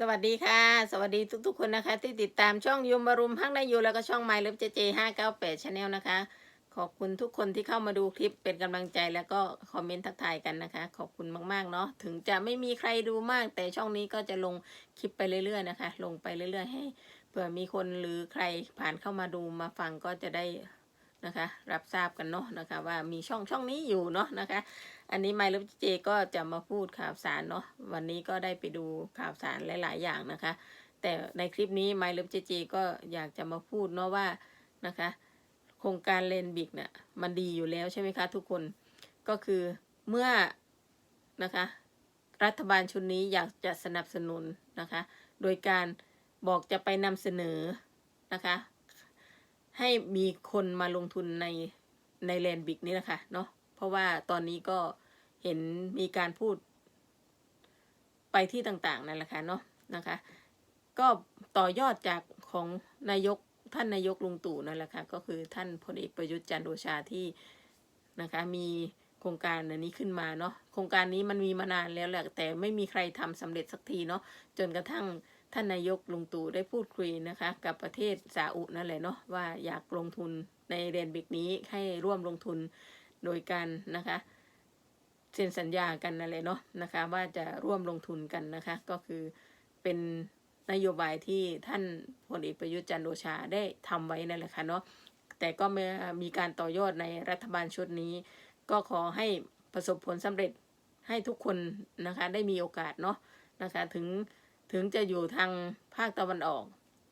สวัสดีค่ะ สวัสดีทุกๆคนนะคะ ที่ติดตามช่องยมบรุมพักนายยูแล้วก็ช่องไมล์เลิฟเจเจห้าเก้าแปดชาแนลนะคะ ขอบคุณทุกคนที่เข้ามาดูคลิปเป็นกำลังใจแล้วก็คอมเมนต์ทักทายกันนะคะ ขอบคุณมากๆเนาะถึงจะไม่มีใครดูมาก แต่ช่องนี้ก็จะลงคลิปไปเรื่อยๆนะคะ ลงไปเรื่อยๆให้เผื่อมีคนหรือใครผ่านเข้ามาดูมาฟังก็จะได้ นะคะ รับทราบกันเนาะนะคะ ว่ามีช่องช่องนี้อยู่เนาะนะคะ อันนี้ไมล์ลูเจก็จะมาพูดข่าวสารเนาะวันนี้ก็ได้ไปดูข่าวสารหลาย ๆ อย่างนะคะ แต่ในคลิปนี้ไมล์ลูเจก็อยากจะมาพูดเนาะว่านะคะ โครงการเลนบิกเนี่ยมันดีอยู่แล้วใช่ไหมคะทุกคนก็คือเมื่อนะคะรัฐบาลชุดนี้อยากจะสนับสนุนนะคะ โดยการบอกจะไปนำเสนอนะคะ ให้มีคนมาลงทุนในในแลนบิกนี่แหละค่ะเนาะเพราะว่าตอนนี้ก็เห็นมีการพูด ไปที่ต่างๆนั่นแหละค่ะเนาะนะคะ ก็ต่อยอดจากของนายกท่านนายกลุงตู่นั่นแหละค่ะก็คือท่านพลเอกประยุทธ์จันทร์โอชาที่นะคะมีโครงการอันนี้ขึ้นมาเนาะโครงการนี้มันมีมานานแล้วแหละแต่ไม่มีใครทำสำเร็จสักทีเนาะจนกระทั่ง ท่านนายกลุงตู่ได้พูดคุยนะคะ กับประเทศซาอุนั่นแหละเนาะว่าอยากลงทุนในเรนบิกนี้ให้ร่วมลงทุนโดยการนะคะเซ็นสัญญากันนั่นแหละเนาะนะคะ ว่าจะร่วมลงทุนกันนะคะ ก็คือเป็นนโยบายที่ท่านพลเอกประยุทธ์จันทร์โอชาได้ทำไว้นั่นแหละค่ะเนาะแต่ก็มีมีการต่อยอดในรัฐบาลชุดนี้ ก็ขอให้ประสบผลสำเร็จให้ทุกคนนะคะ ได้มีโอกาสเนาะนะคะ ถึง ถึงจะอยู่ทางภาคตะวันออก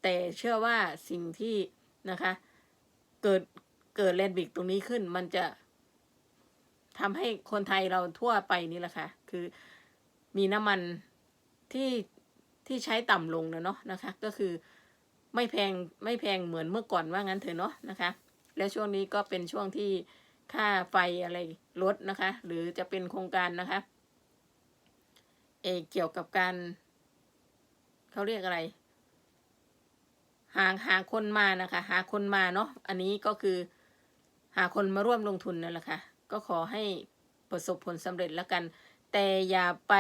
แต่เชื่อว่าสิ่งที่นะคะ เกิดเกิดแลนด์บิกตรงนี้ขึ้น มันจะทำให้คนไทยเราทั่วไปนี่แหละค่ะ คือมีน้ำมันที่ที่ใช้ต่ำลงนะเนาะนะคะ ก็คือไม่แพงไม่แพงเหมือนเมื่อก่อนว่างั้นเถอะเนาะนะคะ และช่วงนี้ก็เป็นช่วงที่ค่าไฟอะไรลดนะคะ หรือจะเป็นโครงการนะคะเอเกี่ยวกับการ เขาเรียกอะไร หาหาคนมานะคะ หาคนมาเนาะอันนี้ก็คือหาคนมาร่วมลงทุนนั่นแหละค่ะก็ขอให้ประสบผลสำเร็จแล้วกัน แต่อย่าไป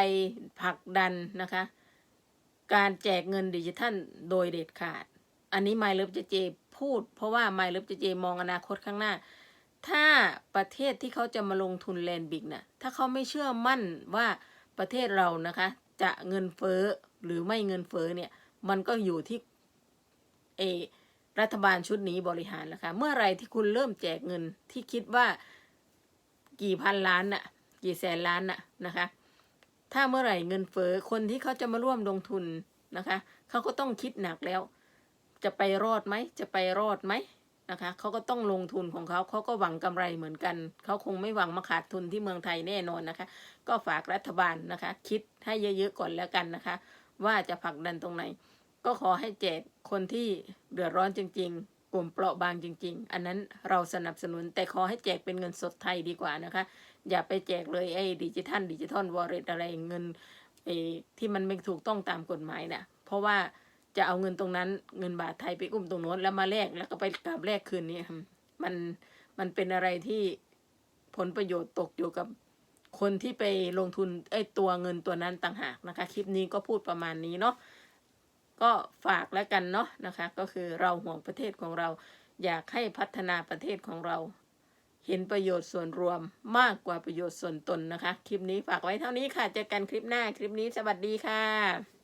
ผลักดันนะคะ การแจกเงินดิจิทัลโดยเด็ดขาด อันนี้ไมล์เลิฟเจเจพูด เพราะว่าไมล์เลิฟเจเจมองอนาคตข้างหน้า ถ้าประเทศที่เขาจะมาลงทุนแลนด์บิกนะ่ะถ้าเขาไม่เชื่อมั่นว่าประเทศเรานะคะ จะเงินเฟ้อหรือไม่เงินเฟ้อเนี่ย มันก็อยู่ที่เอรัฐบาลชุดนี้บริหารแล้วค่ะ เมื่อไรที่คุณเริ่มแจกเงินที่คิดว่ากี่พันล้านน่ะ กี่แสนล้านน่ะนะคะ ถ้าเมื่อไหร่เงินเฟ้อคนที่เขาจะมาร่วมลงทุนนะคะ เขาก็ต้องคิดหนักแล้ว จะไปรอดไหม จะไปรอดไหม นะคะเขาก็ต้องลงทุนของเขาเขาก็หวังกำไรเหมือนกันเขาคงไม่หวังมาขาดทุนที่เมืองไทยแน่นอนนะคะ ก็ฝากรัฐบาลนะคะ คิดให้เยอะๆก่อนแล้วกันนะคะ ว่าจะผลักดันตรงไหน ก็ขอให้แจกคนที่เดือดร้อนจริง ๆ กลุ่มเปราะบางจริง ๆ อันนั้นเราสนับสนุนแต่ขอให้แจกเป็นเงินสดไทยดีกว่านะคะ อย่าไปแจกเลยไอ้ดิจิทัลดิจิทัลวอลเล็ตอะไรเงินไอ้ที่มันไม่ถูกต้องตามกฎหมายนะเพราะว่า จะเอาเงินตรงนั้นเงินบาทไทยไปอุ้มตรงโน้นแล้วมาแลกแล้วก็ไปกลับแลกคืนนี้มันมันเป็นอะไรที่ผลประโยชน์ตกอยู่กับคนที่ไปลงทุนไอ้ตัวเงินตัวนั้นต่างหากนะคะ คลิปนี้ก็พูดประมาณนี้เนาะก็ฝากแล้วกันเนาะนะคะ ก็คือเราห่วงประเทศของเรา อยากให้พัฒนาประเทศของเรา เห็นประโยชน์ส่วนรวมมากกว่าประโยชน์ส่วนตนนะคะ คลิปนี้ฝากไว้เท่านี้ค่ะเจอกันคลิปหน้าคลิปนี้สวัสดีค่ะ